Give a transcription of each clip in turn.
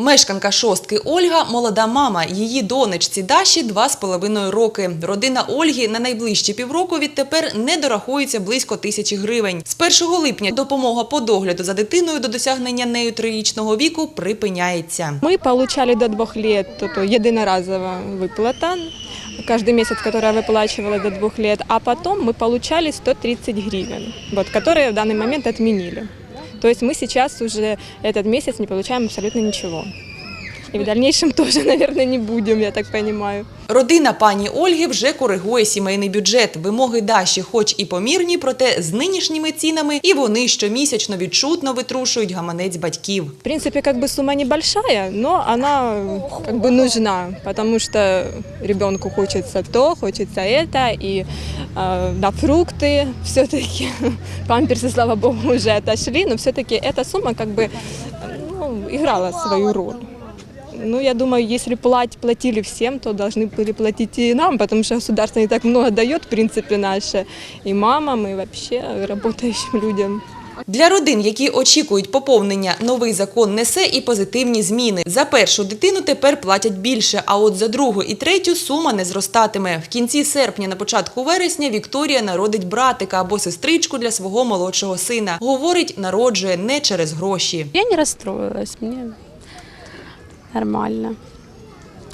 Мешканка шостки Ольга молода мама. Її донечці Даші два з половиною роки. Родина Ольги на найближчі півроку відтепер не дорахується близько тисячі гривень. З 1 липня допомога по догляду за дитиною до досягнення нею трирічного віку припиняється. Мы получали до двух лет эту единоразовая выплата, каждый месяц, которая выплачивала до двух лет, а потом мы получали 130 гривен, вот, которые в данный момент отменили. То есть мы сейчас уже этот месяц не получаем абсолютно ничего. И в дальнейшем тоже, наверное, не будем, я так понимаю. Родина пані Ольги вже коригує сімейний бюджет. Вимоги Даші, хоч і помірні, проте з нинішніми цінами, і вони щомісячно відчутно витрушують гаманець батьків. В принципе, как бы сумма небольшая, но она как бы нужна, потому что ребенку хочется то, хочется это, и э, на фрукты все-таки, памперсы, слава богу, уже отошли, но все-таки эта сумма как бы ну, играла свою роль. Ну, я думаю, если плать, платили всем, то должны были платить и нам, потому что государство не так много дает, в принципе, наше, и мамам, и вообще работающим людям. Для родин, які очікують поповнення, новий закон несе і позитивні зміни. За першу дитину тепер платять більше, а от за другу і третю сума не зростатиме. В кінці серпня, на початку вересня, Вікторія народить братика або сестричку для свого молодшого сина. Говорить, народжує не через гроші. Я не расстроилась, мне нормально.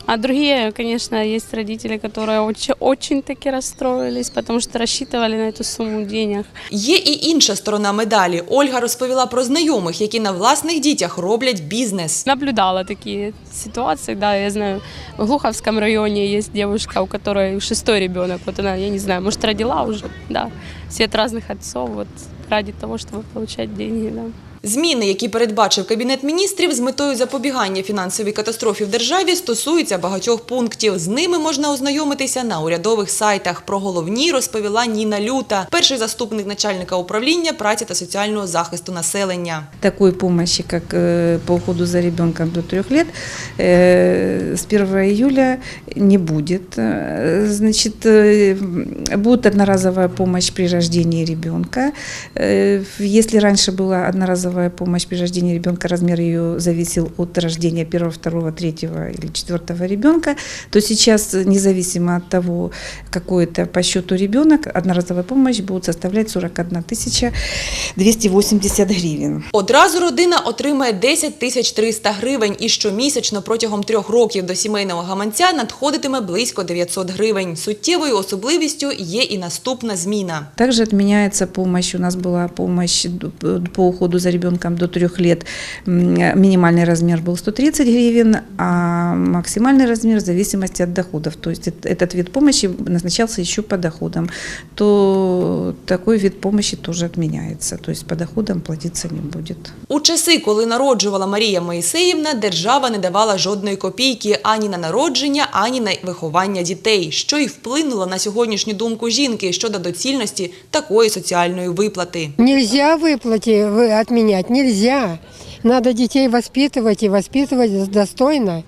А другие, конечно, есть родители, которые очень, очень таки расстроились, потому что рассчитывали на эту сумму денег. Є і інша сторона медалі. Ольга розповіла про знайомих, які на власних дітях роблять бізнес. Наблюдала такие ситуации, да, я знаю, в Глуховском районе есть девушка, у которой шестой ребенок, вот она, я не знаю, может, родила уже, да, все от разных отцов, вот ради того, чтобы получать деньги, да. Зміни, які передбачив Кабінет міністрів з метою запобігання фінансовій катастрофі в державі, стосуються багатьох пунктів. З ними можна ознайомитися на урядових сайтах. Про головні розповіла Ніна Люта, перший заступник начальника управління праці та соціального захисту населення. такой помощи, как э, по уходу за ребенком до трех лет, э, с 1 июля не будет. Э, Значит, э, будет одноразовая помощь при рождении ребенка. Э, Если раньше была одноразовая помощь при рождении ребенка, размер ее зависел от рождения первого, второго, третьего или четвертого ребенка, то сейчас, независимо от того, какой это по счету ребенок, одноразовая помощь будет составлять 41 тысяча 280 гривен. Одразу родина отримає 10 тисяч 300 гривень і щомісячно протягом трьох років до сімейного гаманця надходитиме близько 900 гривень. Суттєвою особливістю є і наступна зміна. Также отменяется помощь. У нас была помощь д- по уходу за ребенком до трех лет. М, Минимальный размер был 130 гривен, а максимальный размер в зависимости от доходов. То есть эт- этот вид помощи назначался еще по доходам. То такой вид помощи тоже отменяется. То есть по доходам платиться не будет. У часи, коли народжувала Марія Моїсеївна, держава не давала жодної копійки ані на народження, ані на виховання дітей, що й вплинуло на сьогоднішню думку жінки щодо доцільності такої соціальної виплати. Нельзя выплате вы- отменять, нельзя. Надо детей воспитывать и воспитывать достойно.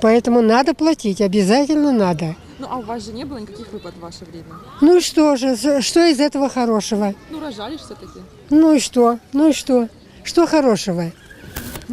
Поэтому надо платить, обязательно надо. Ну а у вас же не было никаких выплат в ваше время? Ну и что же, что из этого хорошего? Ну рожали все-таки. Ну и что? Ну и что? Что хорошего?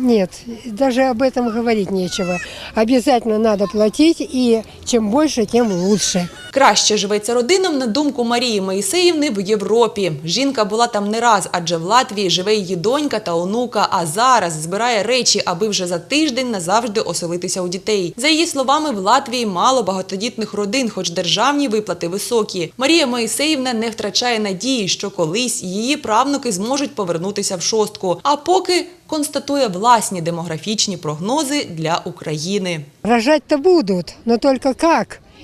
Нет, даже об этом говорить нечего. Обязательно надо платить, и чем больше, тем лучше. Краще живеться родинам на думку Марії Моїсеївни в Європі. Жінка була там не раз, адже в Латвії живе її донька та онука. А зараз збирає речі, аби вже за тиждень назавжди оселитися у дітей. За її словами, в Латвії мало багатодітних родин, хоч державні виплати високі. Марія Моїсеївна не втрачає надії, що колись її правнуки зможуть повернутися в шостку. А поки констатує власні демографічні прогнози для України. Рожать-то будуть, але только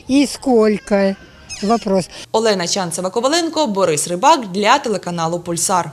і скільки? Вопрос. Олена Чанцева Коваленко, Борис Рибак для телеканалу Пульсар.